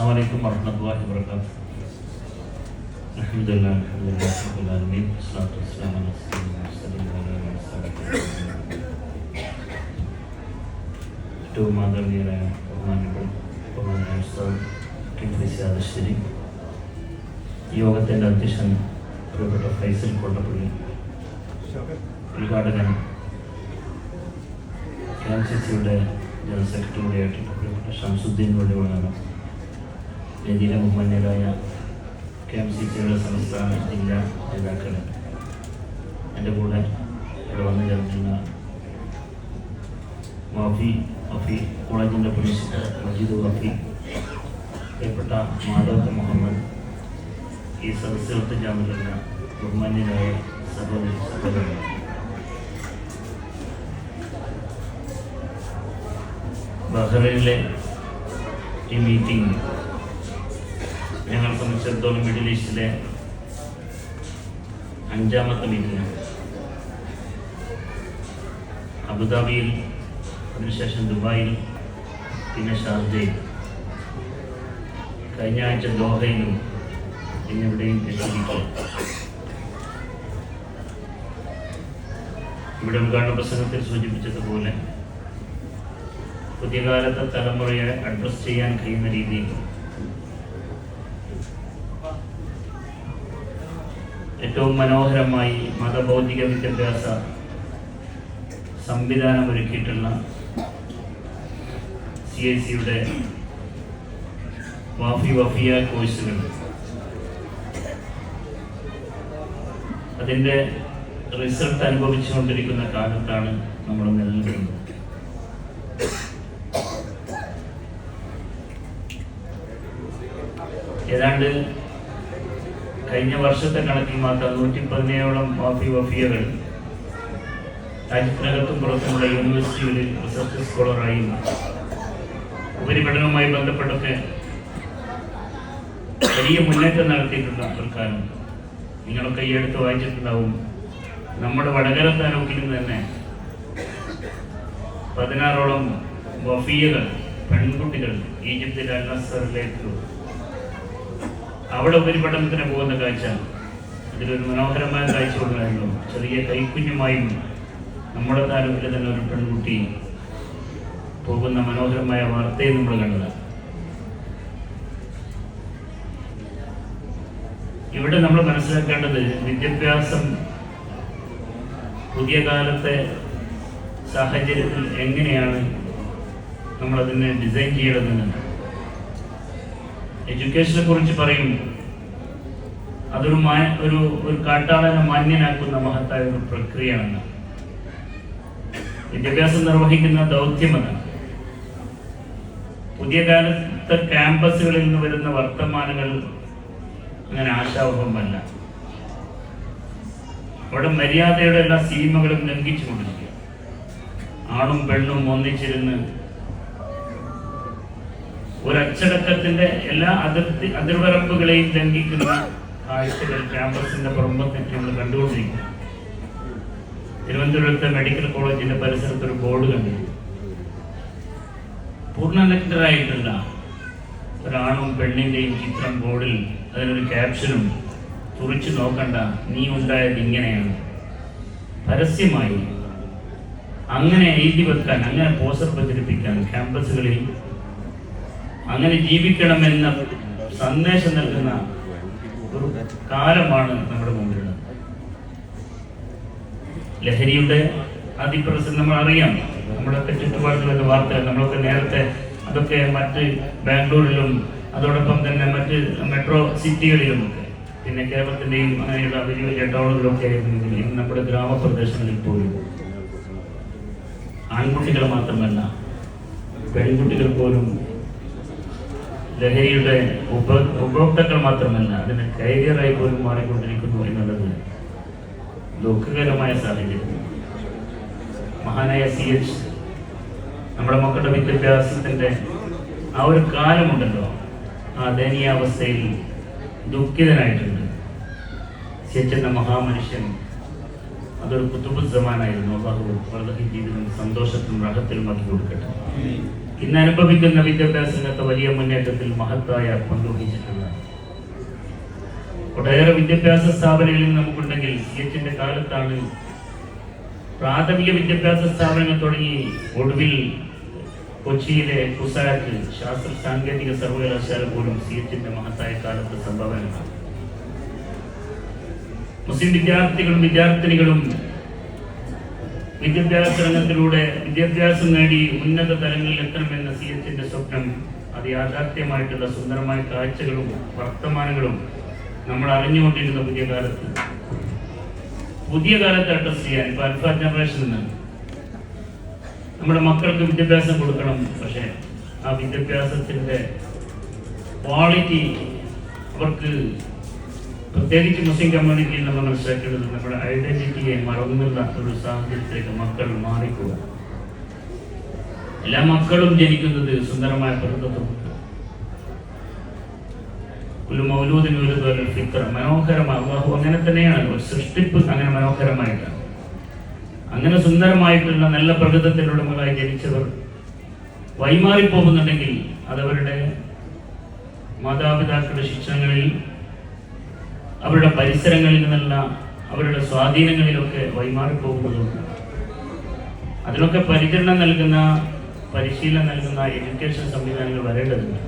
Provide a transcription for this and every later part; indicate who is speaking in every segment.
Speaker 1: السلام عليكم ورحمة الله وبركاته الحمد لله الحمد لله رب العالمين والصلاة والسلام على سيدنا المرسلين وعلى آله وصحبه ഏറ്റവും ആദരണീയരായ ബഹുമാനപ്പെട്ട ബഹുമാനായ ഉസ്താദ് ടിൻഫിസ് ആദശ്ശേരി യോഗത്തിൻ്റെ അധ്യക്ഷൻ പ്രിയപ്പെട്ട Faisal Kottappally ഉദ്ഘാടകൻ K M C സിയുടെ ജനറൽ സെക്രട്ടറി കൂടിയായിട്ടുള്ള പ്രിയപ്പെട്ട ഷംസുദ്ദീൻ വഴികളാണ് വേദിയിലെ ബഹുമാന്യരായ കെ എം സി സിയുടെ സംസ്ഥാന ജില്ലാ നേതാക്കൾ എന്റെ കൂടെ ഇവിടെ വന്നു ചേർന്നിരുന്ന വാഫി വഫി കോളേജിന്റെ പ്രിൻസിപ്പൽ മജീദ് വഫി പ്രിയപ്പെട്ട മാധവത്ത് മുഹമ്മദ് ഈ സദസ്സിലത്ത് ചേർന്നിട്ടുള്ള ബഹുമാന്യരായ സഹോദരി സഹോദരൻ. ബഹ്റൈനിലെ ഈ മീറ്റിംഗ് ഞങ്ങളെ സംബന്ധിച്ചിടത്തോളം മിഡിൽ ഈസ്റ്റിലെ അഞ്ചാമത്തെ മീറ്റിംഗാണ്. അബുദാബിയിൽ അതിനുശേഷം ദുബായിൽ പിന്നെ ഷാർജയിൽ. കഴിഞ്ഞ ആഴ്ച ദോഹയിലും പിന്നെ ഇവിടെയും ഇവിടെ ഉദ്ഘാടന പ്രസംഗത്തിൽ സൂചിപ്പിച്ചതുപോലെ പുതിയ കാലത്തെ തലമുറയെ അഡ്രസ് ചെയ്യാൻ കഴിയുന്ന രീതിയിൽ ഏറ്റവും മനോഹരമായി മതഭൗതിക വിദ്യാഭ്യാസ സംവിധാനം ഒരുക്കിയിട്ടുള്ള സി ഐ സിയുടെ വാഫി വഫിയ കോഴ്സുകൾ. അതിന്റെ റിസൾട്ട് അനുഭവിച്ചുകൊണ്ടിരിക്കുന്ന കാലത്താണ് നമ്മൾ നിലനിൽക്കുന്നത് ഏതാണ്ട് കഴിഞ്ഞ വർഷത്തെ കണക്കിൽ മാത്രം നൂറ്റി പതിനേഴോളം മാഫി വഫിയകൾ രാജ്യത്തിനകത്തും പുറത്തുമുള്ള യൂണിവേഴ്സിറ്റികളിൽ റിസർച്ച് സ്കോളറായും ഉപരിപഠനവുമായി ബന്ധപ്പെട്ടൊക്കെ വലിയ മുന്നേറ്റം നടത്തിയിട്ടുള്ള ആൾക്കാരും നിങ്ങളൊക്കെ ഈ അടുത്ത് വായിച്ചിട്ടുണ്ടാവും. നമ്മുടെ വടകര താലൂക്കിൽ നിന്ന് തന്നെ പതിനാറോളം വഫിയകൾ പെൺകുട്ടികൾ ഈജിപ്തിൽ അൽനസറിലേക്ക് അവിടെ ഉപരിപഠനത്തിന് പോകുന്ന കാഴ്ച. അതിലൊരു മനോഹരമായ കാഴ്ച ഉണ്ടായിരുന്നു ചെറിയ കൈക്കുഞ്ഞുമായും നമ്മുടെ താലൂക്കിലെ തന്നെ ഒരു പെൺകുട്ടി പോകുന്ന മനോഹരമായ വാർത്തയും നമ്മൾ കണ്ടതാണ്. ഇവിടെ നമ്മൾ മനസ്സിലാക്കേണ്ടത് വിദ്യാഭ്യാസം പുതിയ കാലത്തെ സാഹചര്യത്തിൽ എങ്ങനെയാണ് നമ്മളതിനെ ഡിസൈൻ ചെയ്യേണ്ടതെന്ന്. എഡ്യൂക്കേഷനെ കുറിച്ച് പറയുമ്പോൾ അതൊരു ഒരു ഒരു കാട്ടാളനെ മാന്യനാക്കുന്ന മഹത്തായ ഒരു പ്രക്രിയയാണ്. വിദ്യാഭ്യാസം നിർവഹിക്കുന്ന ദൗത്യം അതാണ്. പുതിയ കാലത്തെ ക്യാമ്പസുകളിൽ നിന്ന് വരുന്ന വർത്തമാനങ്ങൾ അങ്ങനെ ആശാവഹമല്ല. അവിടെ മര്യാദയുടെ എല്ലാ സീമകളും ലംഘിച്ചു കൊണ്ടിരിക്കുക. ആണും പെണ്ണും ഒന്നിച്ചിരുന്ന് ഒരു അച്ചടക്കത്തിന്റെ എല്ലാ അതിർത്തി അതിർവരമ്പുകളെയും ലംഘിക്കുന്ന കാഴ്ചകൾ ക്യാമ്പസിന്റെ പുറമ്പത്തേക്ക് നമ്മൾ കണ്ടുകൊണ്ടിരിക്കുന്നു. തിരുവനന്തപുരത്തെ മെഡിക്കൽ കോളേജിന്റെ പരിസരത്ത് ഒരു ബോർഡ് കണ്ടിരുന്നു പൂർണനഗ്നരായിട്ടുള്ള ഒരാണും പെണ്ണിന്റെയും ചിത്രം ബോർഡിൽ അതിനൊരു ക്യാപ്ഷനും തുറിച്ചു നോക്കണ്ട നീ ഉണ്ടായത് ഇങ്ങനെയാണ്. പരസ്യമായി അങ്ങനെ എഴുതി വെക്കാൻ അങ്ങനെ പോസ്റ്റർ പ്രചരിപ്പിക്കാൻ ക്യാമ്പസുകളിൽ അങ്ങനെ ജീവിക്കണമെന്ന സന്ദേശം നൽകുന്ന ഒരു കാലമാണ് നമ്മുടെ മുമ്പിലുള്ളത്. ലഹരിയുടെ അതിപ്രസരം നമ്മൾ അറിയാം. നമ്മളൊക്കെ ചുറ്റുപാടുകളൊക്കെ വാർത്തകൾ നമ്മളൊക്കെ നേരത്തെ അതൊക്കെ മറ്റ് ബാംഗ്ലൂരിലും അതോടൊപ്പം തന്നെ മറ്റ് മെട്രോ സിറ്റികളിലും പിന്നെ കേരളത്തിന്റെയും അങ്ങനെയുള്ള വലിയ വലിയ ടൗണുകളൊക്കെ നമ്മുടെ ഗ്രാമപ്രദേശങ്ങളിൽ പോലും. ആൺകുട്ടികൾ മാത്രമല്ല പെൺകുട്ടികൾ പോലും ലഹരിയുടെ ഉപ ഉപഭോക്താക്കൾ മാത്രമല്ല അതിന് കരിയറായി പോലും മാറിക്കൊണ്ടിരിക്കുന്നു എന്നുള്ളത് ദുഃഖകരമായ സാഹചര്യം. മഹാനായ സി എച്ച് നമ്മുടെ മക്കളുടെ വിദ്യാഭ്യാസത്തിന്റെ ആ ഒരു കാലമുണ്ടല്ലോ. ആ ദയനീയാവസ്ഥയിൽ ദുഃഖിതനായിട്ടുണ്ട്. സി എച്ച് എന്ന മഹാമനുഷ്യൻ അതൊരു കുത്തുബുദ്ധമാനായിരുന്നു അള്ളാഹു വളരെ ജീവിതം സന്തോഷത്തിനും റഹത്തിലും ആക്കി കൊടുക്കട്ടെ. ഇന്ന് അനുഭവിക്കുന്ന വിദ്യാഭ്യാസ രംഗത്തെ വലിയ മുന്നേറ്റത്തിൽ മഹത്തായ പങ്കുവഹിച്ചിട്ടുള്ളതാണ് ഒട്ടേറെ വിദ്യാഭ്യാസ സ്ഥാപനങ്ങളിൽ നമുക്കുണ്ടെങ്കിൽ എച്ചിന്റെ കാലത്താണ് പ്രാഥമിക വിദ്യാഭ്യാസ സ്ഥാപനങ്ങൾ തുടങ്ങി ഒടുവിൽ കൊച്ചിയിലെ കുസാറ്റ് ശാസ്ത്ര സാങ്കേതിക സർവകലാശാല പോലും സി എച്ചിന്റെ മഹത്തായ കാലത്ത് സംഭവനമാണ് മുസ്ലിം വിദ്യാർത്ഥികളും വിദ്യാർത്ഥിനികളും വിദ്യാഭ്യാസ രംഗത്തിലൂടെ വിദ്യാഭ്യാസം നേടി ഉന്നത തലങ്ങളിൽ എത്തണമെന്ന സി എച്ചിന്റെ സ്വപ്നം അത് യാഥാർത്ഥ്യമായിട്ടുള്ള സുന്ദരമായ കാഴ്ചകളും വർത്തമാനങ്ങളും നമ്മൾ അറിഞ്ഞുകൊണ്ടിരുന്ന പുതിയ കാലത്ത്. പുതിയ കാലത്ത് അഡ്രസ് ചെയ്യാൻ ഇപ്പൊ അൽഫ ജനറേഷൻ നമ്മുടെ മക്കൾക്ക് വിദ്യാഭ്യാസം കൊടുക്കണം പക്ഷെ ആ വിദ്യാഭ്യാസത്തിന്റെ ക്വാളിറ്റി അവർക്ക് പ്രത്യേകിച്ച് മുസ്ലിം കമ്മ്യൂണിറ്റിയിൽ നമ്മൾ മനസ്സിലാക്കേണ്ടത് നമ്മുടെ ഐഡന്റിറ്റിയെ മറന്നുള്ള ഒരു സാഹചര്യത്തിലേക്ക് മക്കൾ മാറിക്കുക എല്ലാ മക്കളും ജനിക്കുന്നത് സുന്ദരമായ പ്രകൃതത്വം മൗലൂദിന് ഒരു ഫിത്ര മനോഹരമായ അങ്ങനെ തന്നെയാണ് സൃഷ്ടിപ്പ് അങ്ങനെ മനോഹരമായിട്ടാണ് അങ്ങനെ സുന്ദരമായിട്ടുള്ള നല്ല പ്രകൃതത്തിലുടമകളായി ജനിച്ചവർ വൈമാറിപ്പോകുന്നുണ്ടെങ്കിൽ അതവരുടെ മാതാപിതാക്കളുടെ ശിക്ഷണങ്ങളിൽ അവരുടെ പരിസരങ്ങളിൽ നിന്നല്ല അവരുടെ സ്വാധീനങ്ങളിലൊക്കെ വൈമാറി പോകുന്നതുണ്ട് അതിനൊക്കെ പരിചരണം നൽകുന്ന പരിശീലനം നൽകുന്ന എഡ്യൂക്കേഷൻ സംവിധാനങ്ങൾ വരേണ്ടതുണ്ട്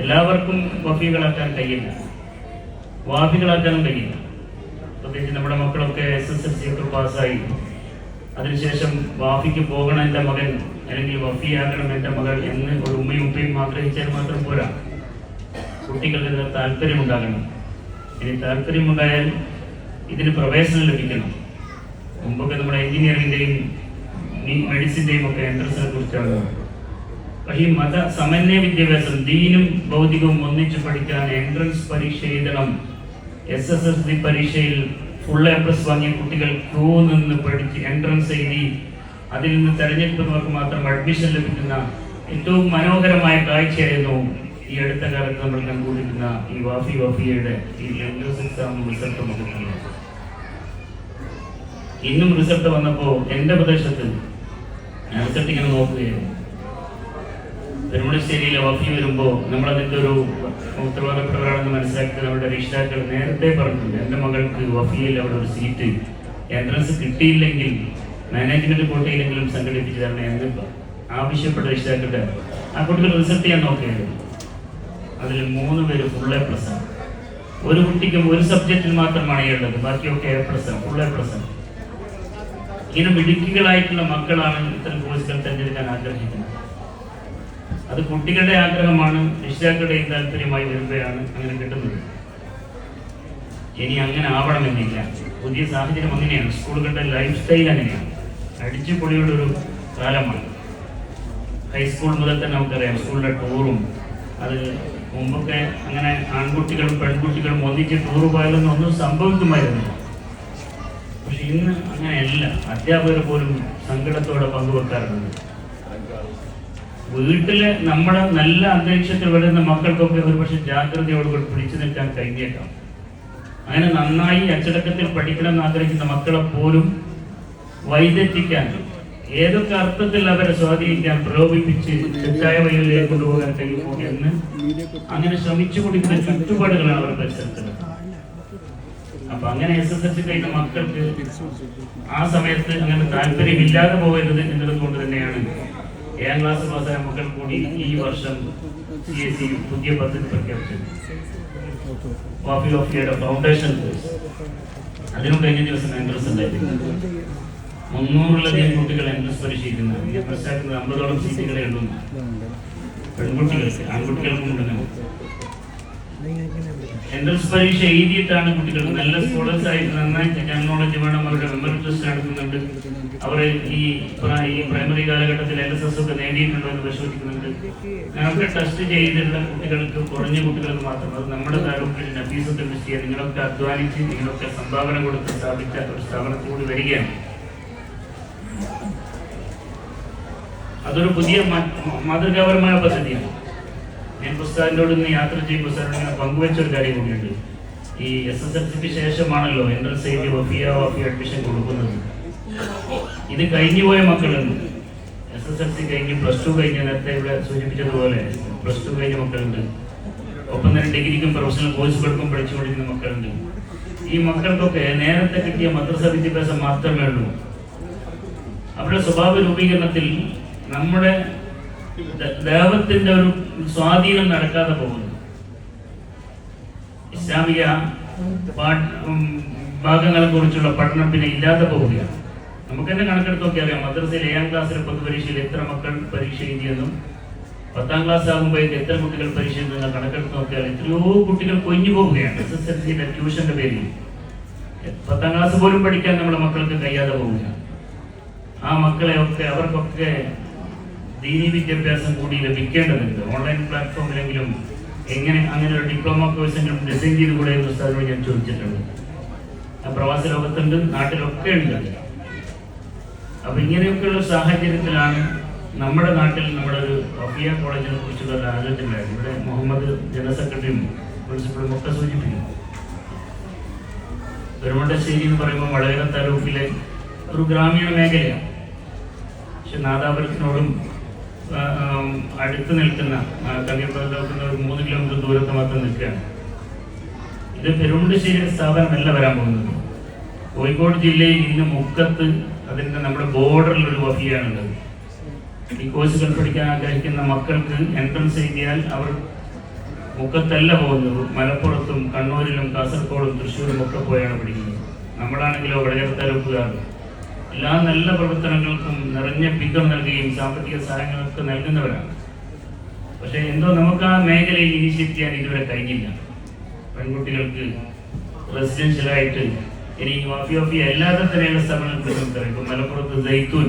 Speaker 1: എല്ലാവർക്കും വഫികളാക്കാൻ കഴിയില്ല. വാഫികളാക്കാനും കഴിയില്ല. പ്രത്യേകിച്ച് നമ്മുടെ മക്കളൊക്കെ എസ് എസ് എൽ സി ഒക്കെ പാസ്സായി. അതിനുശേഷം വാഫിക്ക് പോകണം എന്റെ മകൻ അല്ലെങ്കിൽ വഫിയാകണം എന്റെ മകൾ എന്ന് ഒരു ഉമ്മയും ഉപ്പയും ആഗ്രഹിച്ചാൽ മാത്രം പോരാ. കുട്ടികൾക്ക് താല്പര്യം താല്പര്യമുണ്ടാകണം. ഇനി താല്പര്യമുണ്ടായാൽ ഇതിന് പ്രവേശനം ലഭിക്കണം. മുമ്പൊക്കെ നമ്മുടെ എഞ്ചിനീയറിംഗിന്റെയും മെഡിസിന്റെയും ഒക്കെ എൻട്രൻസിനെ കുറിച്ചാണ്. പക്ഷേ ഈ മത സമന്വയ വിദ്യാഭ്യാസം ദീനും ഭൗതികവും ഒന്നിച്ചു പഠിക്കാൻ എൻട്രൻസ് പരീക്ഷ എഴുതണം. എസ് എസ് എസ് സി പരീക്ഷയിൽ ഫുൾ എ പ്ലസ് വാങ്ങിയ കുട്ടികൾ ക്യൂ നിന്ന് പഠിച്ച് എൻട്രൻസ് എഴുതി അതിൽ നിന്ന് തെരഞ്ഞെടുക്കുന്നവർക്ക് മാത്രം അഡ്മിഷൻ ലഭിക്കുന്ന ഏറ്റവും മനോഹരമായ കാഴ്ചയായിരുന്നു ഈ അടുത്ത കാലത്ത് നമ്മൾ കണ്ടുകൊണ്ടിരുന്ന ഈ വാഫി വാഫിയയുടെ ഈ എൻട്രൻസ് എക്സാം റിസൾട്ട് നമുക്ക് ഇന്നും റിസൾട്ട് വന്നപ്പോൾ എന്റെ പ്രദേശത്ത് ഞാൻ റിസൾട്ട് ഇങ്ങനെ നോക്കുകയായിരുന്നു. പെരുമുളശ്ശേരിയിലെ വഫി വരുമ്പോൾ നമ്മളതിന്റെ ഒരു ഉത്തരവാദപ്പെട്ടവരാണെന്ന് മനസ്സിലാക്കി നമ്മുടെ രക്ഷിതാക്കൾ നേരത്തെ പറഞ്ഞിട്ടുണ്ട്. എന്റെ മകൾക്ക് വഫിയിൽ അവിടെ ഒരു സീറ്റ് എൻട്രൻസ് കിട്ടിയില്ലെങ്കിൽ മാനേജ്മെന്റ് സംഘടിപ്പിച്ചു തരണം എന്ന് ആവശ്യപ്പെട്ട രക്ഷിതാക്കളുടെ ആ കുട്ടികൾ റിസൾട്ട് ചെയ്യാൻ നോക്കുകയായിരുന്നു. അതിൽ മൂന്ന് പേര് ഫുൾ എ പ്ലസ് ഒരു കുട്ടിക്കും ഒരു സബ്ജക്റ്റിൽ മാത്രമാണ് ഉള്ളത്. ബാക്കിയൊക്കെ A plus full A plus ഇങ്ങനെ മിടുക്കികളായിട്ടുള്ള മക്കളാണ് ഇത്തരം കോഴ്സുകൾ തിരഞ്ഞെടുക്കാൻ ആഗ്രഹിക്കുന്നത്. അത് കുട്ടികളുടെ ആഗ്രഹമാണ് രക്ഷിതാക്കളുടെയും താല്പര്യമായി വരുമ്പോഴാണ് അങ്ങനെ കിട്ടുന്നത്. ഇനി അങ്ങനെ ആവണമെന്നില്ല. പുതിയ സാഹചര്യം അങ്ങനെയാണ്. സ്കൂളുകളുടെ ലൈഫ് സ്റ്റൈൽ അങ്ങനെയാണ്. അടിച്ചു പൊളിയുടെ ഒരു കാലമാണ്. ഹൈസ്കൂൾ മുതൽ തന്നെ നമുക്കറിയാം. സ്കൂളിലെ ടൂറും അത് മുമ്പൊക്കെ അങ്ങനെ ആൺകുട്ടികളും പെൺകുട്ടികളും ഒന്നിച്ച് ടൂർ പോയാലൊന്നും ഒന്നും സംഭവിക്കുമായിരുന്നില്ല പക്ഷെ ഇന്ന് അങ്ങനെയല്ല. അധ്യാപകർ പോലും സങ്കടത്തോടെ പങ്കുവെക്കാറുണ്ട്. വീട്ടിൽ നമ്മുടെ നല്ല അന്തരീക്ഷത്തിൽ വരുന്ന മക്കൾക്കൊക്കെ ഒരുപക്ഷെ ജാഗ്രതയോടുകൂടി പിടിച്ചു നിൽക്കാൻ കഴിഞ്ഞേക്കാം. അങ്ങനെ നന്നായി അച്ചടക്കത്തിൽ പഠിക്കണം എന്ന് ആഗ്രഹിക്കുന്ന മക്കളെ പോലും വൈദഗ്ധിക്കാൻ ഏതൊക്കെ അർത്ഥത്തിൽ അവരെ സ്വാധീനിക്കാൻ പ്രലോഭിപ്പിച്ച് തെറ്റായ വഴികളിലേക്ക് കൊണ്ടുപോകാൻ കഴിയുമോ എന്ന് അങ്ങനെ ശ്രമിച്ചു കൊടുക്കുന്ന ചുറ്റുപാടുകളാണ് അവരുടെ പരിസരത്തിൽ അപ്പൊ അങ്ങനെ എസ് എസ് എൽ സി കഴിഞ്ഞ മക്കൾക്ക് ആ സമയത്ത് അങ്ങനെ താല്പര്യമില്ലാതെ പോകരുത് എന്നുള്ളത് കൊണ്ട് തന്നെയാണ് ഏഴാം ക്ലാസ് പാസ്സായ മക്കൾ കൂടി ഈ വർഷം സി എസ് സി പുതിയ പദ്ധതി പ്രഖ്യാപിച്ചത്. കോഫി ഓഫിയുടെ ഫൗണ്ടേഷൻ അതിനും കഴിഞ്ഞ ദിവസം എൻട്രൻസ് ഉണ്ടായിരുന്നു മുന്നൂറിലധികം കുട്ടികൾ എൻ എസ് ഞാൻ മനസ്സിലാക്കുന്നത് അമ്പതോളം സീറ്റുകളെ ഉള്ളൂ. പെൺകുട്ടികൾക്ക് ആൺകുട്ടികൾക്കും ഉണ്ടെന്ന് എൻട്രൻസ് പരീക്ഷ എഴുതിയിട്ടാണ് കുട്ടികൾ നല്ല സ്കോളേഴ്സ് ആയിട്ട് നന്നായി ടെക്നോളജി വേണം അവരുടെ മെമ്മറി ടെസ്റ്റ് നടത്തുന്നുണ്ട്. അവർ ഈ പ്ര- ഈ പ്രൈമറി കാലഘട്ടത്തിൽ എൽ എസ് എസ് ഒക്കെ നേടിയിട്ടുണ്ടോ എന്ന് പരിശോധിക്കുന്നുണ്ട്. ഞങ്ങൾക്ക് ടെസ്റ്റ് ചെയ്തിട്ടുള്ള കുട്ടികൾക്ക് കുറഞ്ഞ കുട്ടികൾക്ക് മാത്രം. അത് നമ്മുടെ താലൂക്കിൽ നബീസത്തിൽ ചെയ്യാൻ നിങ്ങളൊക്കെ അധ്വാനിച്ച് നിങ്ങളൊക്കെ സംഭാവന കൊടുത്ത് സ്ഥാപിച്ച ഒരു സ്ഥാപനത്തോട് വരികയാണ്. അതൊരു പുതിയ മാതൃകാപരമായ പദ്ധതിയാണ്. ഞാൻ പുസ്തകത്തിനോട് ഇന്ന് യാത്ര ചെയ്യുമ്പോൾ സാർ ഇങ്ങനെ പങ്കുവെച്ച ഒരു കാര്യം കൂടിയുണ്ട്. ഈ എസ് എസ് എൽ സിക്ക് ശേഷമാണല്ലോ എൻട്രൻസ് എഴുതി വഫിയ വഫിയ അഡ്മിഷൻ കൊടുക്കുന്നത്. ഇത് കഴിഞ്ഞു പോയ മക്കളുണ്ട് എസ് എസ് എൽ സി കഴിഞ്ഞ് പ്ലസ് ടു കഴിഞ്ഞ് നേരത്തെ ഇവിടെ സൂചിപ്പിച്ചതുപോലെ പ്ലസ് ടു കഴിഞ്ഞ മക്കളുണ്ട്. ഒപ്പം തന്നെ ഡിഗ്രിക്കും പ്രൊഫഷണൽ കോഴ്സുകൾക്കും പഠിച്ചുകൊണ്ടിരിക്കുന്ന മക്കളുണ്ട്. ഈ മക്കൾക്കൊക്കെ നേരത്തെ കിട്ടിയ മദ്രസ വിദ്യാഭ്യാസം മാത്രമേ ഉള്ളൂ. അവരുടെ സ്വഭാവ രൂപീകരണത്തിൽ നമ്മുടെ ദൈവത്തിന്റെ ഒരു സ്വാധീനം നടക്കാതെ പോകുന്നു. ഇസ്ലാമിക ഭാഗങ്ങളെ കുറിച്ചുള്ള പഠനം പിന്നെ ഇല്ലാതെ പോവുകയാണ്. നമുക്ക് തന്നെ കണക്കെടുത്തൊക്കെ അറിയാം. മദ്രസയിൽ ഏഴാം ക്ലാസ്സിലെ പൊതുപരീക്ഷയിൽ എത്ര മക്കൾ പരീക്ഷ എഴുതിയെന്നും പത്താം ക്ലാസ് ആകുമ്പോഴേക്ക് എത്ര കുട്ടികൾ പരീക്ഷ എഴുതുന്ന കണക്കെടുത്ത് നോക്കിയാൽ എത്രയോ കുട്ടികൾ കൊഞ്ഞു പോവുകയാണ്. എസ് എസ് എൽ സിയുടെ ട്യൂഷന്റെ പേരിൽ. പത്താം ക്ലാസ് പോലും പഠിക്കാൻ നമ്മുടെ മക്കൾക്ക് കഴിയാതെ പോവുകയാണ്. ആ മക്കളെയൊക്കെ അവർക്കൊക്കെ ദീനി വിദ്യാഭ്യാസം കൂടി ലഭിക്കേണ്ടതുണ്ട്. ഓൺലൈൻ പ്ലാറ്റ്ഫോമിലെങ്കിലും എങ്ങനെ അങ്ങനെ ഒരു ഡിപ്ലോമ കോഴ്സെങ്കിലും ഡിസൈൻ ചെയ്ത് കൂടെ എന്ന് സ്ഥലങ്ങൾ ഞാൻ ചോദിച്ചിട്ടുണ്ട്. പ്രവാസ ലോകത്തുണ്ട് നാട്ടിലൊക്കെ ഉണ്ട്. അപ്പൊ ഇങ്ങനെയൊക്കെയുള്ള സാഹചര്യത്തിലാണ് നമ്മുടെ നാട്ടിൽ നമ്മുടെ ഒരു റഫിയ കോളേജിനെ കുറിച്ചുള്ള ഒരു ഇവിടെ മുഹമ്മദ് ജനറൽ സെക്രട്ടറിയും പ്രിൻസിപ്പളും ഒക്കെ സൂചിപ്പിക്കുന്നു. പെരുമണ്ടശ്ശേരി എന്ന് പറയുമ്പോൾ വളരെ താലൂക്കിലെ ഒരു ഗ്രാമീണ മേഖലയാണ്. പക്ഷെ നാദാപുരത്തിനോടും അടുത്ത് നിൽക്കുന്ന കണ്ണിയപ്പുറത്തിന് ഒരു മൂന്ന് കിലോമീറ്റർ ദൂരത്ത് മാത്രം നിൽക്കുകയാണ്. ഇത് പെരുമണ്ടശ്ശേരിയുടെ സ്ഥാപനമല്ല വരാൻ പോകുന്നത്. കോഴിക്കോട് ജില്ലയിൽ ഇന്ന് മുക്കത്ത് അതിന്റെ നമ്മുടെ ബോർഡറിൽ ഒരു വഫിയാണുള്ളത് ഈ കോഴ്സുകൾ പഠിക്കാൻ ആഗ്രഹിക്കുന്ന മക്കൾക്ക് എൻട്രൻസ് എഴുതിയാൽ അവർ മുക്കത്തല്ല പോകുന്നത്. മലപ്പുറത്തും കണ്ണൂരിലും കാസർഗോഡും തൃശ്ശൂരും ഒക്കെ പോയാണ് പഠിക്കുന്നത്. നമ്മളാണെങ്കിലോ വടകരത്താലൂക്കുകാർ എല്ലാ നല്ല പ്രവർത്തനങ്ങൾക്കും നിറഞ്ഞ പിന്തുണ നൽകുകയും സാമ്പത്തിക സഹായങ്ങളൊക്കെ നൽകുന്നവരാണ്. പക്ഷെ എന്തോ നമുക്ക് ആ മേഖലയിൽ ഇനിഷ്യേറ്റ് ചെയ്യാൻ ഇതുവരെ കഴിഞ്ഞില്ല. പെൺകുട്ടികൾക്ക് റെസിഡൻഷ്യലായിട്ട് ഇനി വാഫി വാഫി അല്ലാതെ തന്നെയുള്ള സ്ഥാപനങ്ങൾ ഇപ്പം മലപ്പുറത്ത് ജൈത്തൂൻ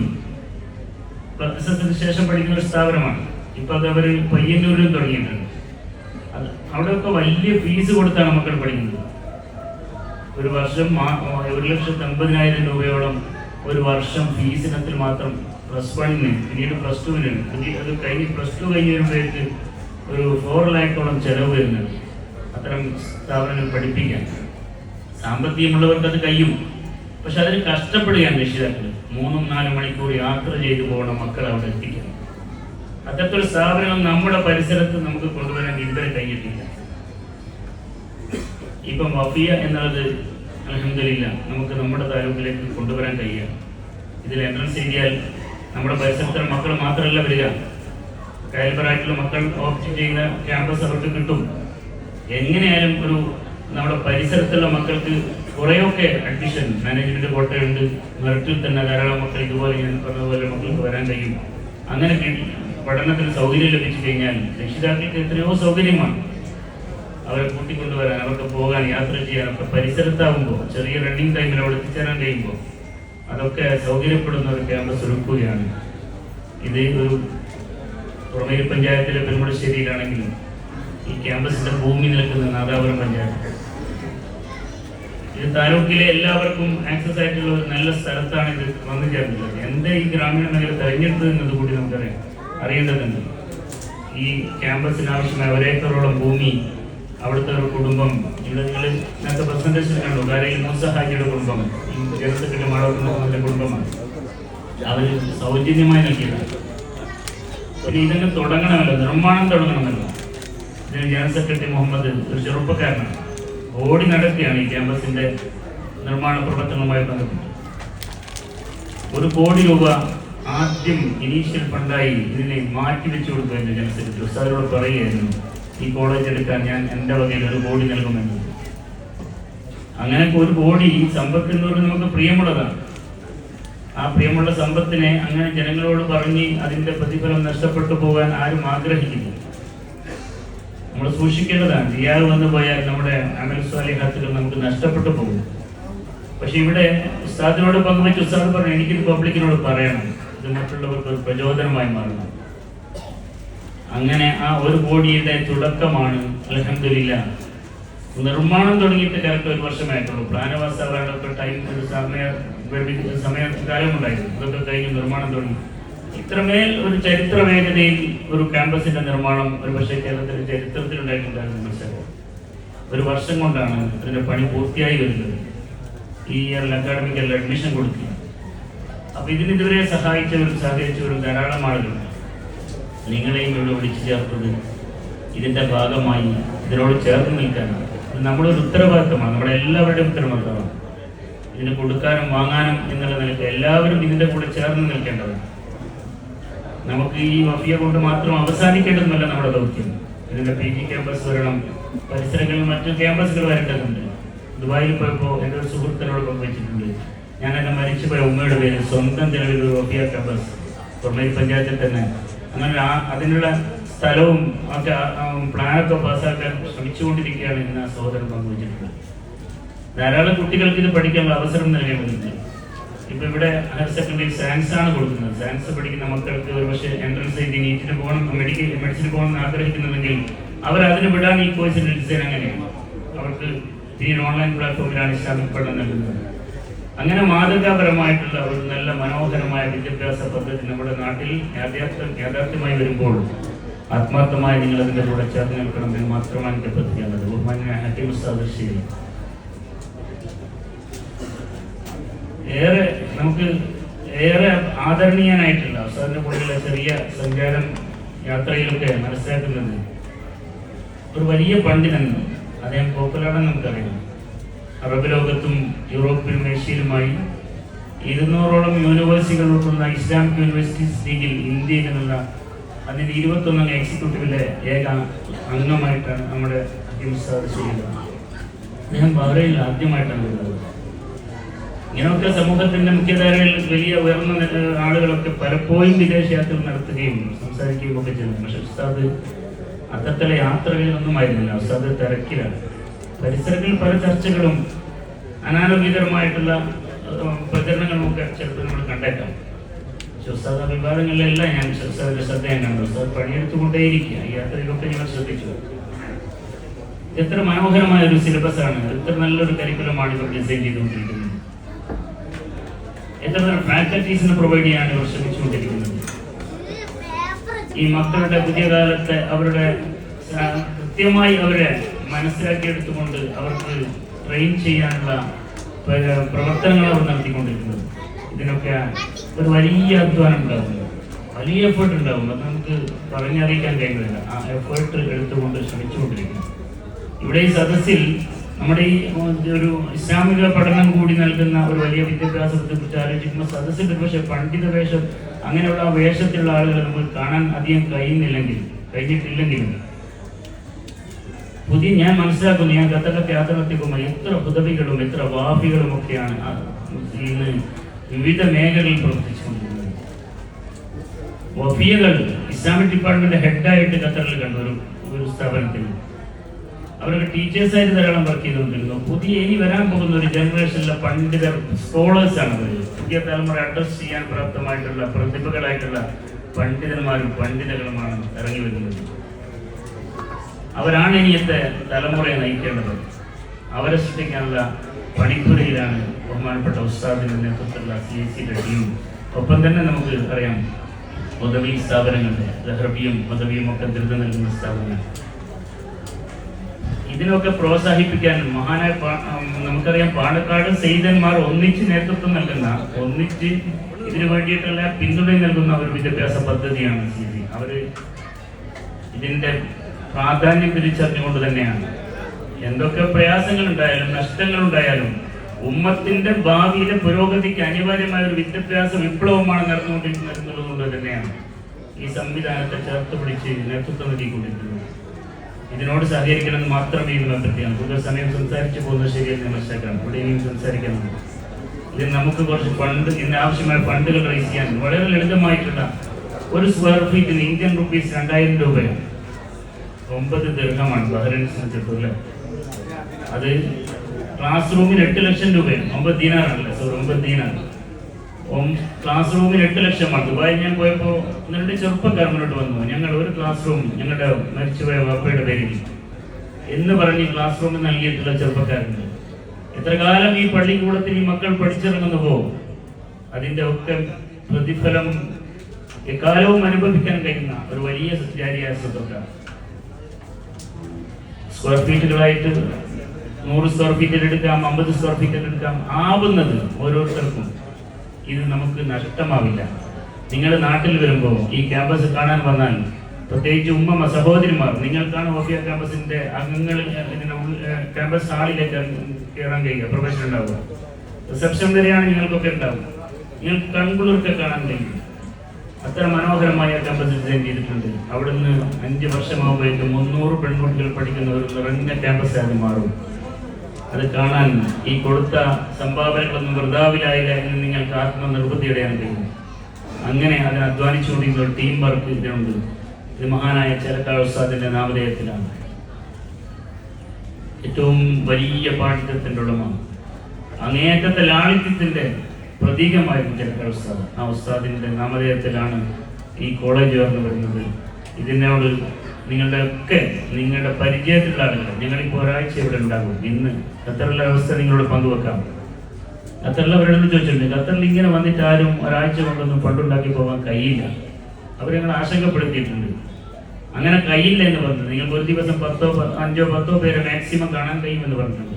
Speaker 1: എസ് എസിന് ശേഷം പഠിക്കുന്ന ഒരു സ്ഥാപനമാണ്. ഇപ്പൊ അത് അവർ പയ്യന്നൂരിലും തുടങ്ങിയിട്ടുണ്ട്. അത് അവിടെയൊക്കെ വലിയ ഫീസ് കൊടുത്താണ് മക്കൾ പഠിക്കുന്നത്. ഒരു വർഷം ഒരു ലക്ഷത്തി അമ്പതിനായിരം രൂപയോളം ഒരു വർഷം ഫീസ് ഇനത്തിൽ മാത്രം പ്ലസ് വണ്ണിന് പിന്നീട് പ്ലസ് ടുവിന് അത് കഴിഞ്ഞ് പ്ലസ് ടു കഴിഞ്ഞ് വരുമ്പോഴേക്ക് ഒരു ഫോർ ലാക്കോളം ചെലവ് വരുന്നുണ്ട്. അത്തരം സ്ഥാപനങ്ങൾ പഠിപ്പിക്കാൻ. സാമ്പത്തികമുള്ളവർക്ക് അത് കഴിയും. പക്ഷെ അതിന് കഷ്ടപ്പെടുകയാണ് രക്ഷിതാക്കൾ മൂന്നും നാലും മണിക്കൂർ യാത്ര ചെയ്തു പോകണം മക്കൾ അവിടെ എത്തിക്കാൻ. അത്തരത്തിലൊരു സ്ഥാപനങ്ങൾ നമ്മുടെ പരിസരത്ത് നമുക്ക് കൊണ്ടുവരാൻ ഇതുവരെ കഴിഞ്ഞിട്ടില്ല. ഇപ്പം വഫിയ എന്നുള്ളത് അലഹമില്ല നമുക്ക് നമ്മുടെ താലൂക്കിലേക്ക് കൊണ്ടുവരാൻ കഴിയുക. ഇതിൽ എൻട്രൻസ് എഴുതിയാൽ നമ്മുടെ പരിസരത്തുള്ള മക്കൾ മാത്രമല്ല വരിക. കാലിബറായിട്ടുള്ള മക്കൾ ഓപ്റ്റ് ചെയ്യുന്ന ക്യാമ്പസ് അവർക്ക് കിട്ടും. എങ്ങനെയായാലും ഒരു നമ്മുടെ പരിസരത്തുള്ള മക്കൾക്ക് കുറേയൊക്കെ അഡ്മിഷൻ മാനേജ്മെന്റ് കോട്ടയുണ്ട്. മെറിറ്റിൽ തന്നെ ധാരാളം മക്കൾ ഇതുപോലെ ഞാൻ പറഞ്ഞതുപോലെ മക്കൾക്ക് വരാൻ കഴിയും. അങ്ങനെ പഠനത്തിന് സൗകര്യം ലഭിച്ചു കഴിഞ്ഞാൽ രക്ഷിതാക്കൾക്ക് എത്രയോ സൗകര്യമാണ്. അവരെ കൂട്ടിക്കൊണ്ടുവരാൻ അവർക്ക് പോകാൻ യാത്ര ചെയ്യാൻ ഒക്കെ പരിസരത്താവുമ്പോൾ ചെറിയ റണ്ണിങ് ടൈമിൽ അവിടെ എത്തിച്ചേരാൻ കഴിയുമ്പോൾ അതൊക്കെ സൗകര്യപ്പെടുന്ന ഒരു ക്യാമ്പസ് ഒരുക്കുകയാണ്. ഇത് ഒരു പുറമേരി പഞ്ചായത്തിലെ പെരുമ്പളശ്ശേരിയിലാണെങ്കിലും ഈ ക്യാമ്പസിന്റെ ഭൂമി നിൽക്കുന്ന നാദാപുരം പഞ്ചായത്ത്. ഇത് താലൂക്കിലെ എല്ലാവർക്കും ആക്സസ് ആയിട്ടുള്ള ഒരു നല്ല സ്ഥലത്താണ് ഇത് വന്നു ചേർന്നത് എന്റെ ഈ ഗ്രാമീണ മേഖല തെരഞ്ഞെടുത്തത് എന്നത് കൂടി നമുക്കറിയാം അറിയേണ്ടതുണ്ട്. ഈ ക്യാമ്പസിന് ആവശ്യമായ ഒരേക്കറോളം ഭൂമി അവിടുത്തെ ഒരു കുടുംബം ഇവിടെ നിങ്ങൾ ഇങ്ങനത്തെ പ്രസന്റേഷൻ കണ്ടു കാര്യം മൂസഹാജിയുടെ കുടുംബം കേരളത്തിന്റെ ജനസെക്രട്ടറി മാളവത്തിന്റെ കുടുംബമാണ് അവർ സൗജന്യമായി നൽകിയതാണ്. പിന്നെ ഇതൊക്കെ തുടങ്ങണമല്ലോ നിർമ്മാണം തുടങ്ങണമല്ലോ. ഇതിന് ജനറൽ സെക്രട്ടറി മുഹമ്മദ് ഒരു ചെറുപ്പക്കാരനാണ്. ഓടി നടക്കുകയാണ് ഈ ക്യാമ്പസിന്റെ നിർമ്മാണ പ്രവർത്തനവുമായി ബന്ധപ്പെട്ട്. ഒരു കോടി രൂപ ആദ്യം ഇനീഷ്യൽ ഫണ്ടായി ഇതിനെ മാറ്റി വെച്ചു കൊടുക്കുകയായിരുന്നു ജനറൽ സെക്രട്ടറി. സാറിനോട് പറയുകയായിരുന്നു ഈ കോളേജ് എടുക്കാൻ ഞാൻ എന്റെ വകയിൽ ഒരു ബോഡി നൽകുമെന്ന്. അങ്ങനെ ഒരു ബോഡി സമ്പത്ത് എന്ന് സമ്പത്തിനോട് നമുക്ക് പ്രിയമുള്ളതാണ്. ആ പ്രിയമുള്ള സമ്പത്തിനെ അങ്ങനെ ജനങ്ങളോട് പറഞ്ഞ് അതിന്റെ പ്രതിഫലം നഷ്ടപ്പെട്ടു പോകാൻ ആരും ആഗ്രഹിക്കില്ല. നമ്മൾ സൂക്ഷിക്കേണ്ടതാണ് റിയാവ് വന്നു പോയാൽ നമ്മുടെ അമൽ സ്വാലിഹാത്തുകൾ നമുക്ക് നഷ്ടപ്പെട്ടു പോകും. പക്ഷെ ഇവിടെ ഉസ്താദിനോട് പങ്കുവെച്ച് ഉസ്താദ് പറഞ്ഞു എനിക്കിത് പബ്ലിക്കിനോട് പറയണം. ഇത് മറ്റുള്ളവർക്ക് ഒരു പ്രചോദനമായി മാറണം അങ്ങനെ ആ ഒരു കോടിയുടെ തുടക്കമാണ് അലഹമില്ല നിർമ്മാണം തുടങ്ങിയിട്ട് കറക്റ്റ് ഒരു വർഷമായിട്ടുള്ളൂ. പ്ലാനവാസാവാനൊക്കെ ടൈം ഒരു സമയ സമയ കാലമുണ്ടായിരുന്നു. അതൊക്കെ കഴിഞ്ഞ് നിർമ്മാണം തുടങ്ങി. ഇത്രമേൽ ഒരു ചരിത്ര വേഗതയിൽ ഒരു ക്യാമ്പസിന്റെ നിർമ്മാണം ഒരു പക്ഷേ കേരളത്തിന്റെ ചരിത്രത്തിൽ ഉണ്ടായിട്ടുണ്ടായിരുന്നു ഒരു വർഷം കൊണ്ടാണ് അതിന്റെ പണി പൂർത്തിയായി വരുന്നത്. ഈ ഇയറിൽ അക്കാഡമിക്കൽ അഡ്മിഷൻ കൊടുക്കുക. അപ്പൊ ഇതിന് ഇതുവരെ സഹായിച്ചവരും സഹകരിച്ചവരും ധാരാളം ആളുകളുണ്ട് നിങ്ങളെയും ഇവിടെ വിളിച്ചു ചേർത്തത് ഇതിന്റെ ഭാഗമായി ഇതിനോട് ചേർന്ന് നിൽക്കാനാണ്. ഇത് നമ്മുടെ ഒരു ഉത്തരവാദിത്തമാണ്. നമ്മുടെ എല്ലാവരുടെയും ഉത്തരവാദിത്തമാണ്. ഇതിന് കൊടുക്കാനും വാങ്ങാനും എന്നുള്ള നിലയ്ക്ക് എല്ലാവരും ഇതിന്റെ കൂടെ ചേർന്ന് നിൽക്കേണ്ടതാണ്. നമുക്ക് ഈ മഫിയ കൊണ്ട് മാത്രം അവസാനിക്കേണ്ടതെന്നല്ല നമ്മുടെ ദൗത്യം. ഇതിന്റെ പി ജി ക്യാമ്പസ് വരണം. പരിസരങ്ങളിൽ മറ്റു ക്യാമ്പസുകൾ വരേണ്ടതുണ്ട്. ദുബായിൽ പോയപ്പോൾ എന്റെ ഒരു സുഹൃത്തിനോട് പങ്കുവച്ചിട്ടുണ്ട് ഞാൻ എന്റെ മരിച്ചുപോയ ഉമ്മയുടെ പേര് സ്വന്തം ചെലവിൽ ഒരു വഫിയ ക്യാമ്പസ് തൊള്ളേരി പഞ്ചായത്തിൽ തന്നെ അങ്ങനെ അതിനുള്ള സ്ഥലവും ഒക്കെ പ്ലാനൊക്കെ പാസ്സാക്കാൻ ശ്രമിച്ചുകൊണ്ടിരിക്കുകയാണ് ഇന്ന് ആ സഹോദരൻ പങ്കുവച്ചിട്ടുള്ളത്. ധാരാളം കുട്ടികൾക്ക് ഇത് പഠിക്കാനുള്ള അവസരം നൽകേണ്ടതുണ്ട് ഇപ്പൊ ഇവിടെ ഹയർ സെക്കൻഡറി സയൻസ് ആണ് കൊടുക്കുന്നത്. സയൻസ് പഠിക്കുന്ന മക്കൾക്ക് ഒരുപക്ഷെ എൻട്രൻസ് എഴുതി നീറ്റിന് പോകണം മെഡിക്കൽ മെഡിസിന് പോകണം എന്ന് ആഗ്രഹിക്കുന്നുണ്ടെങ്കിൽ അവർ അതിന് വിടാൻ ഈ കോഴ്സിന്റെ ഡിസൈൻ അങ്ങനെയാണ്. അവർക്ക് ഈ ഓൺലൈൻ പ്ലാറ്റ്ഫോമിലാണ് ഇസ്ലാമിക് പഠനം നൽകുന്നത്. അങ്ങനെ മാതൃകാപരമായിട്ടുള്ള ഒരു നല്ല മനോഹരമായ വിദ്യാഭ്യാസ പദ്ധതി നമ്മുടെ നാട്ടിൽ യാഥാർത്ഥ്യം യാഥാർത്ഥ്യമായി വരുമ്പോൾ ആത്മാർത്ഥമായി നിങ്ങൾ അതിന്റെ കൂടെ ചേർന്ന് നിൽക്കണം എന്ന് മാത്രമാണ് എന്റെ പ്രതികരണത് ബഹുമാന്യ ഹക്കീം ഏറെ നമുക്ക് ഏറെ ആദരണീയനായിട്ടുള്ള സാറിന് കൂടെയുള്ള ചെറിയ സഞ്ചാരം യാത്രയിലൊക്കെ മനസ്സിലാക്കുന്നത് ഒരു വലിയ പണ്ഡിതൻ അദ്ദേഹം പോപ്പുലാണെന്ന് നമുക്കറിയാം. അറബ് ലോകത്തും യൂറോപ്പിലും ഏഷ്യയിലുമായി ഇരുന്നൂറോളം യൂണിവേഴ്സിറ്റികൾ ഉൾക്കൊള്ളുന്ന ഇസ്ലാമിക് യൂണിവേഴ്സിറ്റീസ് ലീഗിൽ ഇന്ത്യയിൽ നിന്നുള്ള അതിന്റെ ഇരുപത്തൊന്നാം എക്സിക്യൂട്ടീവിലെ ഏക അംഗമായിട്ടാണ് നമ്മുടെ ഉസ്താദ് ചെയ്യുന്നത്. അദ്ദേഹം ബഹ്റൈനിൽ ആദ്യമായിട്ടാണ് വരുന്നത്. ഇങ്ങനെയൊക്കെ സമൂഹത്തിന്റെ മുഖ്യധാരയിൽ വലിയ ഉയർന്ന ആളുകളൊക്കെ പലപ്പോഴും വിദേശ യാത്ര നടത്തുകയും സംസാരിക്കുകയും ഒക്കെ ചെയ്യുന്നു. പക്ഷെ ഉസ്താദ് അത്തരത്തിലെ യാത്രകളിലൊന്നും ആയിരുന്നില്ല. ഉസ്താദ് തിരക്കിലാണ്. പരിസരങ്ങളിൽ പല ചർച്ചകളും അനാരോഗ്യകരമായിട്ടുള്ള പ്രചരണങ്ങളും ഒക്കെ ചിലപ്പോൾ നമ്മൾ കണ്ടേക്കാം. ആ വിവാദങ്ങളിലെല്ലാം ഞാൻ ഉസ്താദിന്റെ ശ്രദ്ധ ഞാൻ കണ്ടു. സാർ പണിയെടുത്തുകൊണ്ടേയിരിക്കുക. ഈ യാത്രയിലൊക്കെ ഞങ്ങൾ ശ്രദ്ധിച്ചു. എത്ര മനോഹരമായ ഒരു സിലബസ് ആണ്. എത്ര നല്ലൊരു കരിക്കുലമാണ് ഇവർ ഡിസൈൻ ചെയ്തുകൊണ്ടിരിക്കുന്നത്. എത്ര തരം ഫാക്കൽറ്റീസിനെ പ്രൊവൈഡ് ചെയ്യാൻ ഇവർ ശ്രമിച്ചുകൊണ്ടിരിക്കുന്നത്. ഈ മക്കളുടെ പുതിയ കാലത്തെ അവരുടെ കൃത്യമായി അവരെ മനസ്സിലാക്കിയെടുത്തുകൊണ്ട് അവർക്ക് ട്രെയിൻ ചെയ്യാനുള്ള പ്ര- പ്രവർത്തനങ്ങൾ അവർ നടത്തിക്കൊണ്ടിരിക്കുന്നത്. ഇതിനൊക്കെ ഒരു വലിയ അധ്വാനം ഉണ്ടാവും വലിയ എഫേർട്ട് ഉണ്ടാവും. അത് നമുക്ക് പറഞ്ഞറിയിക്കാൻ കഴിയുന്നില്ല. ആ എഫേർട്ട് എടുത്തുകൊണ്ട് ശ്രമിച്ചുകൊണ്ടിരിക്കുന്നു. ഇവിടെ ഈ സദസ്സിൽ നമ്മുടെ ഈ ഒരു ഇസ്ലാമിക പഠനം കൂടി നൽകുന്ന ഒരു വലിയ വിദ്യാഭ്യാസത്തെ കുറിച്ച് ആലോചിക്കുമ്പോൾ സദസ്സിൽ ഒരുപക്ഷെ പണ്ഡിത വേഷം അങ്ങനെയുള്ള വേഷത്തിലുള്ള ആളുകളെ നമുക്ക് കാണാൻ അധികം കഴിയുന്നില്ലെങ്കിൽ കഴിഞ്ഞിട്ടില്ലെങ്കിലും പുതിയ ഞാൻ മനസ്സിലാക്കുന്നു ഞാൻ ഖത്തറിലൊക്കെ യാത്ര നടത്തിക്കുമ്പോൾ എത്ര പുതവികളും എത്ര വാഫികളും ഒക്കെയാണ് ഇന്ന് വിവിധ മേഖലകളിൽ പ്രവർത്തിച്ചുകൊണ്ടിരുന്നത്. വഫിയകൾ ഇസ്ലാമിക് ഡിപ്പാർട്ട്മെന്റ് ഹെഡായിട്ട് ഖത്തറിൽ കണ്ടു ഒരു ഒരു സ്ഥാപനത്തിൽ. അവരൊക്കെ ടീച്ചേഴ്സായിട്ട് ധാരാളം വർക്ക് ചെയ്തുകൊണ്ടിരുന്നു. പുതിയ ഇനി വരാൻ പോകുന്ന ഒരു ജനറേഷനിലെ പണ്ഡിതർ സ്കോളേഴ്സാണ് അവർ പുതിയ തലമുറ അഡ്രസ് ചെയ്യാൻ പ്രാപ്തമായിട്ടുള്ള പ്രതിഭകളായിട്ടുള്ള പണ്ഡിതന്മാരും പണ്ഡിതകളുമാണ് ഇറങ്ങി വരുന്നത്. അവരാണ് ഇനിയത്തെ തലമുറയെ നയിക്കേണ്ടത്. അവരെ സൃഷ്ടിക്കാനുള്ള പണിപ്പുരയിലാണ് ബഹുമാനപ്പെട്ട ഉസ്താദിന്റെ നേതൃത്വത്തിലുള്ള സി എസ് സിയുടെ ടീം ഒപ്പം തന്നെ നമുക്ക് അറിയാം പദവി സ്ഥാപനങ്ങളുടെ ലഹ്റബിയും പദവിയും ഒക്കെ ദുരിതം നൽകുന്ന സ്ഥാപനങ്ങൾ. ഇതിനൊക്കെ പ്രോത്സാഹിപ്പിക്കാൻ മഹാനായ നമുക്കറിയാം പാലക്കാട് സെയ്തന്മാർ ഒന്നിച്ച് നേതൃത്വം നൽകുന്ന ഒന്നിച്ച് ഇതിനു വേണ്ടിയിട്ടുള്ള പിന്തുണ നൽകുന്ന ഒരു വിദ്യാഭ്യാസ പദ്ധതിയാണ് സി അവർ ഇതിന്റെ പ്രാധാന്യം തിരിച്ചറിഞ്ഞുകൊണ്ട് തന്നെയാണ്. എന്തൊക്കെ പ്രയാസങ്ങൾ ഉണ്ടായാലും നഷ്ടങ്ങൾ ഉണ്ടായാലും ഉമ്മത്തിന്റെ ഭാവിയിലെ പുരോഗതിക്ക് അനിവാര്യമായ ഒരു വിദ്യാഭ്യാസ വിപ്ലവമാണ് നടന്നുകൊണ്ടിരിക്കുന്നത് തന്നെയാണ് ഈ സംവിധാനത്തെ ചേർത്ത് പിടിച്ച് നേതൃത്വം നൽകിക്കൊണ്ടിരിക്കുന്നത്. ഇതിനോട് സഹകരിക്കണമെന്ന് മാത്രമേ ഇതിനെ പറ്റിയാണ് കൂടുതൽ സമയം സംസാരിച്ചു പോകുന്നത് ശരിയെന്ന് മനസ്സിലാക്കാം ഇവിടെ ഇനിയും സംസാരിക്കണം. ഇതിന് നമുക്ക് കുറച്ച് ഫണ്ട് ഇതിന് ആവശ്യമായ ഫണ്ടുകൾ റേസ് ചെയ്യാൻ വളരെ ലളിതമായിട്ടുള്ള ഒരു സ്ക്വയർ ഫീറ്റിന് ഇന്ത്യൻ റുപ്പീസ് രണ്ടായിരം രൂപയാണ്. ഒമ്പത് ദീർഘമാണ് ബഹ്റൈൻ അല്ലേ? അത് ക്ലാസ് റൂമിന് എട്ട് ലക്ഷം രൂപയാണ്. ഒമ്പത് ദീനാറാണല്ലേ? സോറി ഒമ്പത് ദീനാണ്. ക്ലാസ് റൂമിന് എട്ട് ലക്ഷമാണ്. ദുബായിൽ ഞാൻ പോയപ്പോൾ നിങ്ങളുടെ ചെറുപ്പക്കാർ മുന്നോട്ട് വന്നു. ഞങ്ങൾ ഒരു ക്ലാസ് റൂം ഞങ്ങളുടെ മരിച്ചുപോയ വാപ്പയുടെ പേരിൽ എന്ന് പറഞ്ഞ് ക്ലാസ് റൂമിൽ നൽകിയിട്ടുള്ള ചെറുപ്പക്കാരുണ്ട്. എത്ര കാലം ഈ പള്ളിക്കൂടത്തിൽ ഈ മക്കൾ പഠിച്ചിറങ്ങുന്നു പോകും അതിന്റെ ഒക്കെ പ്രതിഫലം എക്കാലവും അനുഭവിക്കാൻ കഴിയുന്ന ഒരു വലിയ സത്യാരിയായ സ്വത്തൊക്കെ സ്ക്വയർ ഫീറ്റുകളായിട്ട് നൂറ് സ്ക്വയർ ഫീറ്റിൽ എടുക്കാം അമ്പത് സ്ക്വയർ ഫീറ്റിൽ എടുക്കാം ആവുന്നത് ഓരോരുത്തർക്കും. ഇത് നമുക്ക് നഷ്ടമാവില്ല. നിങ്ങൾ നാട്ടിൽ വരുമ്പോൾ ഈ ക്യാമ്പസ് കാണാൻ വന്നാൽ പ്രത്യേകിച്ച് ഉമ്മ സഹോദരിമാർ നിങ്ങൾക്കാണ് ഓഫിയ ക്യാമ്പസിന്റെ അംഗങ്ങൾ ക്യാമ്പസ് ഹാളിലേക്ക് കയറാൻ കഴിയുക പ്രൊഫഷൻ ഉണ്ടാവുക റിസപ്ഷൻ വരെയാണ് നിങ്ങൾക്കൊക്കെ ഉണ്ടാവുക. നിങ്ങൾക്ക് കൺകുളിർക്കെ കാണാൻ കഴിയും. അത്ര മനോഹരമായ ക്യാമ്പസ് ഡിസൈൻ ചെയ്തിട്ടുണ്ട്. അവിടുന്ന് അഞ്ച് വർഷമാകുമ്പോഴേക്കും മുന്നൂറ് പെൺകുട്ടികൾ പഠിക്കുന്ന ഒരു നിറഞ്ഞ ക്യാമ്പസ് ആയി മാറും അത് കാണാൻ ഈ കൊടുത്ത സംഭാവനകളൊന്നും വൃതാവിലായില്ല എന്ന് നിങ്ങൾക്ക് ആത്മനിർവൃത്തിയിടാൻ കഴിയും. അങ്ങനെ അതിനെ അധ്വാനിച്ചുകൊണ്ടിരിക്കുന്ന ഒരു ടീം വർക്ക് ഇതിനുണ്ട്. ഇത് മഹാനായ ചേരക്കാൾ ഉസ്താദിന്റെ നാമധേയത്തിലാണ്. ഏറ്റവും വലിയ പാണ്ഡിത്യത്തിന്റെ ഉടമ. അങ്ങേയറ്റത്തെ ലാളിത്യത്തിന്റെ പ്രതീകമായിരുന്നു ചേരക്കാൾ ഉസ്താദ്. ആ ഉസ്താദിന്റെ നാമധേയത്തിലാണ് ഈ കോളേജ് ഉയർന്നു വരുന്നത്. ഇതിനോട് നിങ്ങളുടെ ഒക്കെ നിങ്ങളുടെ പരിചയത്തിലുള്ള ആളുകൾ ഞങ്ങളിപ്പോൾ ഒരാഴ്ച ഇവിടെ ഉണ്ടാകും. ഇന്ന് ഖത്തറിലെ അവസ്ഥ നിങ്ങളോട് പങ്കുവെക്കാം. ഖത്തറിൽ അവരോട് ചോദിച്ചിട്ടുണ്ട് ഖത്തറിൽ ഇങ്ങനെ വന്നിട്ട് ആരും ഒരാഴ്ച കൊണ്ടൊന്നും പണ്ടുണ്ടാക്കി പോകാൻ കഴിയില്ല. അവർ ഞങ്ങൾ ആശങ്കപ്പെടുത്തിയിട്ടുണ്ട്. അങ്ങനെ കഴിയില്ല എന്ന് പറഞ്ഞത്. നിങ്ങൾക്ക് ഒരു ദിവസം പത്തോ അഞ്ചോ പത്തോ പേരെ മാക്സിമം കാണാൻ കഴിയുമെന്ന് പറഞ്ഞിട്ടുണ്ട്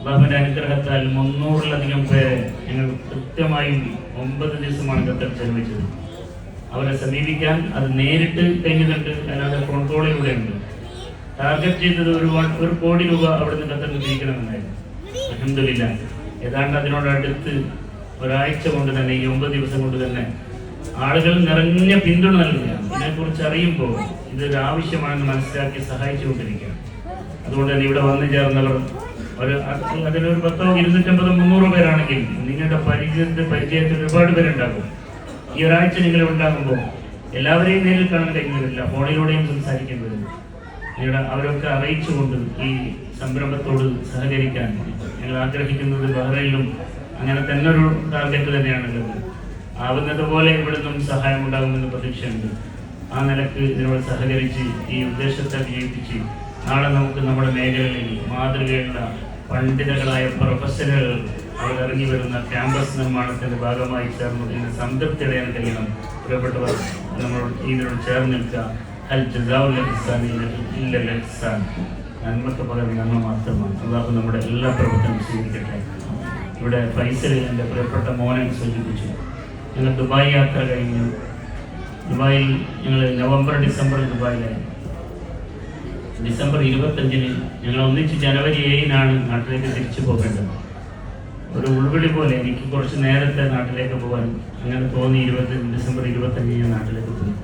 Speaker 1: അള്ളാഹുവിന്റെ അനുഗ്രഹത്താൽ മുന്നൂറിലധികം പേരെ ഞങ്ങൾ കൃത്യമായും ഒമ്പത് ദിവസമാണ് ഖത്തർ ചെലവഴിച്ചത് അവരെ സമീപിക്കാൻ അത് നേരിട്ട് കഴിഞ്ഞിട്ടുണ്ട്. അല്ലാതെ ഫോൺ കോളിലൂടെ ഉണ്ട്. ടാർഗറ്റ് ചെയ്തത് ഒരു ഒരു കോടി രൂപ അവിടുന്ന് ഖത്തറിൽ ജയിക്കണമെന്നായിരുന്നു അഹമ്മദില്ല ഏതാണ്ട് അതിനോടടുത്ത് ഒരാഴ്ച കൊണ്ട് തന്നെ ഈ ഒമ്പത് ദിവസം കൊണ്ട് തന്നെ ആളുകൾ നിറഞ്ഞ പിന്തുണ നൽകുകയാണ്. ഇതിനെക്കുറിച്ച് അറിയുമ്പോൾ ഇതൊരു ആവശ്യമാണെന്ന് മനസ്സിലാക്കി സഹായിച്ചുകൊണ്ടിരിക്കുകയാണ്. അതുകൊണ്ട് തന്നെ ഇവിടെ വന്നു ചേർന്നവർ ഒരു അത് അതിലൊരു പത്തോ ഇരുന്നൂറ്റമ്പതോ മുന്നൂറോ പേരാണെങ്കിൽ നിങ്ങളുടെ പരിചയത്തിൽ പരിചയത്തിൽ ഒരുപാട് പേരുണ്ടാകും. ഈ ഒരാഴ്ച നിങ്ങൾ ഉണ്ടാകുമ്പോൾ എല്ലാവരെയും നേരിൽ കാണാൻ ഫോണിലൂടെയും സംസാരിക്കേണ്ടി വരും നിങ്ങളുടെ അവരൊക്കെ അറിയിച്ചുകൊണ്ട് ഈ സംരംഭത്തോട് സഹകരിക്കാൻ ഞങ്ങൾ ആഗ്രഹിക്കുന്നത് ബഹ്റൈനിലും അങ്ങനെ തന്നെ ഒരു ടാർഗറ്റ് തന്നെയാണുള്ളത്. ആവുന്നത് പോലെ ഇവിടുന്നും സഹായം ഉണ്ടാകുമെന്ന് പ്രതീക്ഷയുണ്ട്. ആ നിലയ്ക്ക് ഇതിനോട് സഹകരിച്ച് ഈ ഉദ്ദേശത്തെ വിജയിപ്പിച്ച് നാളെ നമുക്ക് നമ്മുടെ മേഖലകളിൽ മാതൃകയുള്ള പണ്ഡിതകളായ പ്രൊഫസറുകൾ അവർ ഇറങ്ങി വരുന്ന ക്യാമ്പസ് നിർമ്മാണത്തിന്റെ ഭാഗമായി ചേർന്ന്. ഇതിന് സംതൃപ്തി അടയാൻ കഴിയണം. പ്രിയപ്പെട്ടവർ നമ്മളോട് ഇതിനോട് ചേർന്ന് നിൽക്കുക. ജസാഉൽ ഇഹ്സാൻ ഇല്ല നന്മക്ക് പകരം നന്മ മാത്രമാണ്. അതാകും നമ്മുടെ എല്ലാ പ്രവർത്തനം സ്വീകരിക്കട്ടെ. ഇവിടെ ഫൈസൽ എന്റെ പ്രിയപ്പെട്ട മോനെ സൂചിപ്പിച്ചു. ഞങ്ങൾ ദുബായ് യാത്ര കഴിഞ്ഞു. ദുബായിൽ ഞങ്ങൾ നവംബർ ഡിസംബർ ദുബായിലായിരുന്നു. ഡിസംബർ ഇരുപത്തഞ്ചിന് ഞങ്ങൾ ഒന്നിച്ച് ജനുവരി ഏഴിനാണ് നാട്ടിലേക്ക് തിരിച്ചു പോകേണ്ടത്. ഒരു ഉൾവിളി പോലെ എനിക്ക് കുറച്ച് നേരത്തെ നാട്ടിലേക്ക് പോകാൻ അങ്ങനെ തോന്നി ഇരുപത്തി ഡിസംബർ ഇരുപത്തഞ്ചിന് ഞാൻ നാട്ടിലേക്ക് പോയി.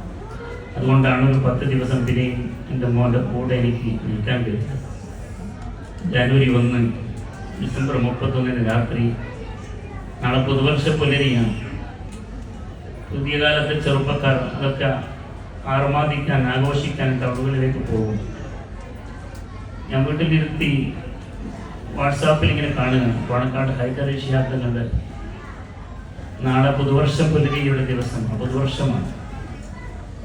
Speaker 1: അതുകൊണ്ടാണ് ഒരു പത്ത് ദിവസം പിന്നെയും എന്റെ മോന്റെ കൂടെ എനിക്ക് നിൽക്കാൻ കഴിയുന്നത് ജനുവരി ഒന്ന് ഡിസംബർ മുപ്പത്തൊന്നിന് രാത്രി നാളെ പുതുവർഷ പുലരിയാണ്. പുതിയ കാലത്തെ ചെറുപ്പക്കാർ അതൊക്കെ ആർമാദിക്കാൻ ആഘോഷിക്കാൻ ടൗണുകളിലേക്ക് പോകും. ഞാൻ വീട്ടിലിരുത്തി വാട്സാപ്പിൽ ഇങ്ങനെ കാണുകയാണ്. പാണക്കാട് ഹൈദർ ശിഹാബ്ദങ്ങളുടെ നാളെ പുതുവർഷം പുലരിയുടെ ദിവസം. പുതുവർഷമാണ്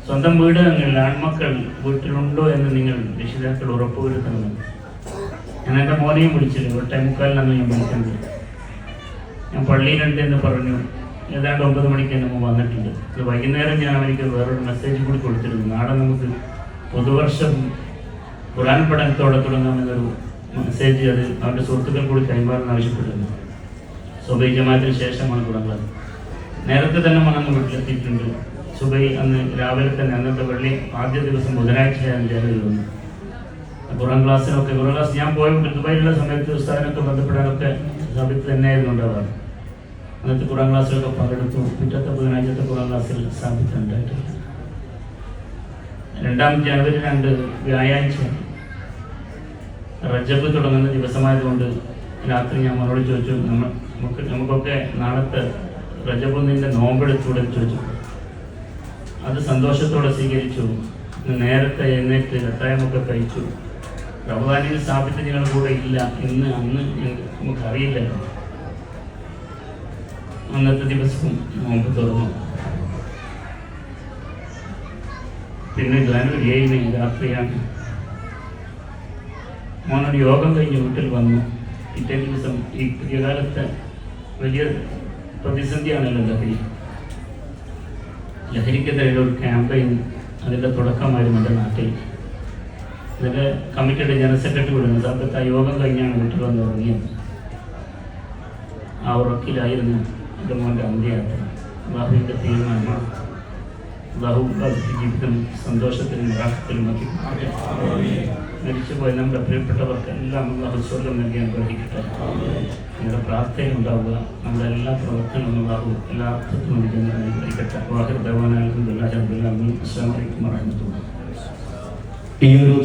Speaker 1: സ്വന്തം വീട് നിങ്ങൾ ആൺമക്കൾ വീട്ടിലുണ്ടോ എന്ന് നിങ്ങൾ രക്ഷിതാക്കൾ ഉറപ്പുവരുത്തണം. ഞാൻ എന്റെ മോനെയും വിളിച്ചിരുന്നു. ഒരു ടൈമുക്കാലിനാണ് ഞാൻ വിളിക്കുന്നത് ഞാൻ പള്ളിയിലുണ്ട് എന്ന് പറഞ്ഞു. ഏതാണ്ട് ഒമ്പത് മണിക്ക് തന്നെ മുമ്പ് വന്നിട്ടുണ്ട്. വൈകുന്നേരം ഞാൻ എനിക്ക് വേറൊരു മെസ്സേജ് കൂടി കൊടുത്തിരുന്നു. നാളെ നമുക്ക് പുതുവർഷം ഖുറാൻ പഠനത്തോടെ തുടങ്ങാമെന്നൊരു മെസ്സേജ് അത് അവരുടെ സുഹൃത്തുക്കൾ കൂടി കൈമാറാൻ ആവശ്യപ്പെട്ടിരുന്നു സുബൈ ജമാത്തിന് ശേഷമാണ് തുടങ്ങുന്നത്. നേരത്തെ തന്നെ മണന്ന് വീട്ടിലെത്തിയിട്ടുണ്ട്. സുബൈ അന്ന് രാവിലെ തന്നെ അന്നത്തെ വെള്ളി ആദ്യ ദിവസം ബുധനാഴ്ചയാണ് ജനുവരി വന്നു ഖുറാൻ ക്ലാസ്സിനൊക്കെ ഖുറാൻ ക്ലാസ് ഞാൻ പോയപ്പോൾ ദുബായിലുള്ള സമയത്ത് ഉസ്താദിനൊക്കെ ബന്ധപ്പെടാനൊക്കെ സാബിത്ത് തന്നെയായിരുന്നു ഉണ്ടാവാറ് അന്നത്തെ ഖുറാൻ ക്ലാസ്സിലൊക്കെ പങ്കെടുത്തു. പിറ്റത്തെ ബുധനാഴ്ചത്തെ ഖുറാൻ ക്ലാസ്സിൽ ഉണ്ടായിട്ടില്ല. രണ്ടാം ജനുവരി രണ്ട് വ്യാഴാഴ്ച റജബ് തുടങ്ങുന്ന ദിവസമായതുകൊണ്ട് രാത്രി ഞാൻ മറുപടി ചോദിച്ചു നമ്മൾ നമുക്ക് നമുക്കൊക്കെ നാളത്തെ റജബ് ഒന്നിന്റെ നോമ്പെടുത്തൂടെ ചോദിച്ചു. അത് സന്തോഷത്തോടെ സ്വീകരിച്ചു. നേരത്തെ എഴുന്നേറ്റ് രത്തായമൊക്കെ കഴിച്ചു. റമദാനിൽ സ്ഥാപിച്ച ഞങ്ങൾ കൂടെ ഇല്ല. ഇന്ന് അന്ന് നമുക്കറിയില്ലല്ലോ. അന്നത്തെ ദിവസവും നോമ്പ് തുറന്നു. പിന്നെ ജനുവരി ഏഴിന് രാത്രിയാണ്. മോനൊരു യോഗം കഴിഞ്ഞ് വീട്ടിൽ വന്നു. പിറ്റേ ദിവസം ഈ പുതിയ കാലത്ത് വലിയ പ്രതിസന്ധിയാണല്ലോ ലഹരി. ലഹരിക്കെതിരെ ഒരു ക്യാമ്പയിൻ അതിന്റെ തുടക്കമായിരുന്നു എന്റെ നാട്ടിൽ. ഇതിന്റെ കമ്മിറ്റിയുടെ ജനറൽ സെക്രട്ടറി വിടുന്നു സാധ്യത ആ യോഗം കഴിഞ്ഞാണ് വീട്ടിൽ വന്ന് ഉറങ്ങിയത്. ആ ഉറക്കിലായിരുന്നു എന്റെ മോന്റെ അന്ത്യയാത്ര. ബാഹുവിന്റെ തീരുമാനമാണ് അള്ളാഹു ജീവിതം സന്തോഷത്തിനും റാഹത്തിലും ആക്കി മരിച്ചുപോയ നമ്മുടെ പ്രിയപ്പെട്ടവർക്കെല്ലാം അള്ളാഹു സ്വർഗം നൽകി അനുഗ്രഹിക്കട്ടെ. നിങ്ങളുടെ പ്രാർത്ഥന ഉണ്ടാവുക നമ്മുടെ എല്ലാ പ്രവർത്തനവും അള്ളാഹു എല്ലാ അർത്ഥത്തിനും നൽകി അനുഗ്രഹിക്കട്ടെ. വാഹിർ അലഹമുല്ലാ അസ്സാം വലൈക്കും വാഹമത്തുള്ള
Speaker 2: ഈ ഒരു